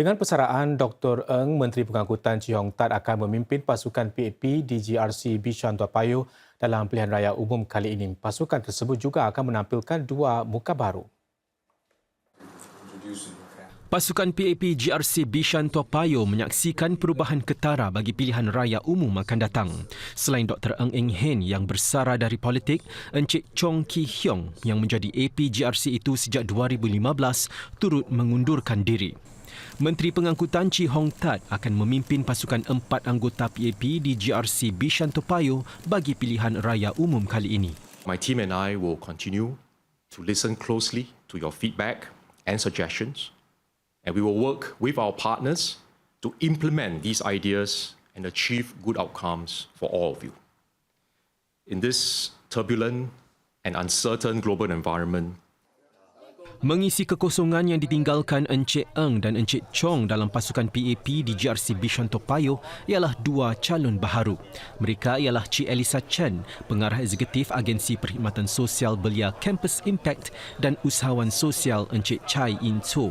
Dengan persaraan Dr. Eng, Menteri Pengangkutan Chee Hong Tat akan memimpin pasukan PAP di GRC Bishan Tua Payoh dalam pilihan raya umum kali ini. Pasukan tersebut juga akan menampilkan dua muka baru. Pasukan PAP GRC Bishan Tua Payoh menyaksikan perubahan ketara bagi pilihan raya umum akan datang. Selain Dr. Eng Eng Hen yang bersara dari politik, Encik Chong Ki Hyong yang menjadi AP GRC itu sejak 2015 turut mengundurkan diri. Menteri Pengangkutan Chee Hong Tat akan memimpin pasukan empat anggota PAP di GRC Bishan Tua Payoh bagi pilihan raya umum kali ini. My team and I will continue to listen closely to your feedback and suggestions, and we will work with our partners to implement these ideas and achieve good outcomes for all of you. In this turbulent and uncertain global environment, Mengisi kekosongan yang ditinggalkan Encik Eng dan Encik Chong dalam pasukan PAP di GRC Bishan Topayo ialah dua calon baharu. Mereka ialah Cik Elisa Chen, pengarah eksekutif Agensi Perkhidmatan Sosial Belia Campus Impact dan usahawan sosial Encik Chai In Cho.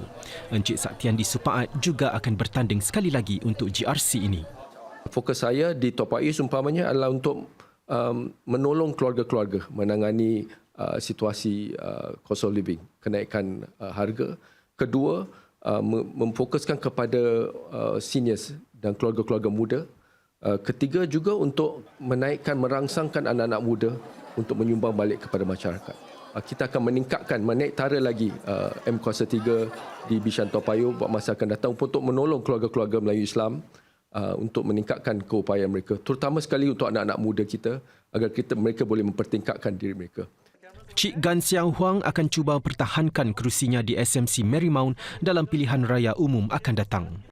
Encik Saktiandi Supaat juga akan bertanding sekali lagi untuk GRC ini. Fokus saya di Topai umpamanya adalah untuk um, menolong keluarga-keluarga menangani uh, situasi uh, cost of living, kenaikan uh, harga. Kedua, uh, memfokuskan kepada uh, seniors dan keluarga-keluarga muda. Uh, ketiga juga untuk menaikkan, merangsangkan anak-anak muda untuk menyumbang balik kepada masyarakat. Uh, kita akan meningkatkan, menaik tara lagi uh, M Kuasa 3 di Bishan Topayo buat masa akan datang untuk menolong keluarga-keluarga Melayu Islam uh, untuk meningkatkan keupayaan mereka terutama sekali untuk anak-anak muda kita agar kita mereka boleh mempertingkatkan diri mereka. Cik Gan Xiao Huang akan cuba pertahankan kerusinya di SMC Marymount dalam pilihan raya umum akan datang.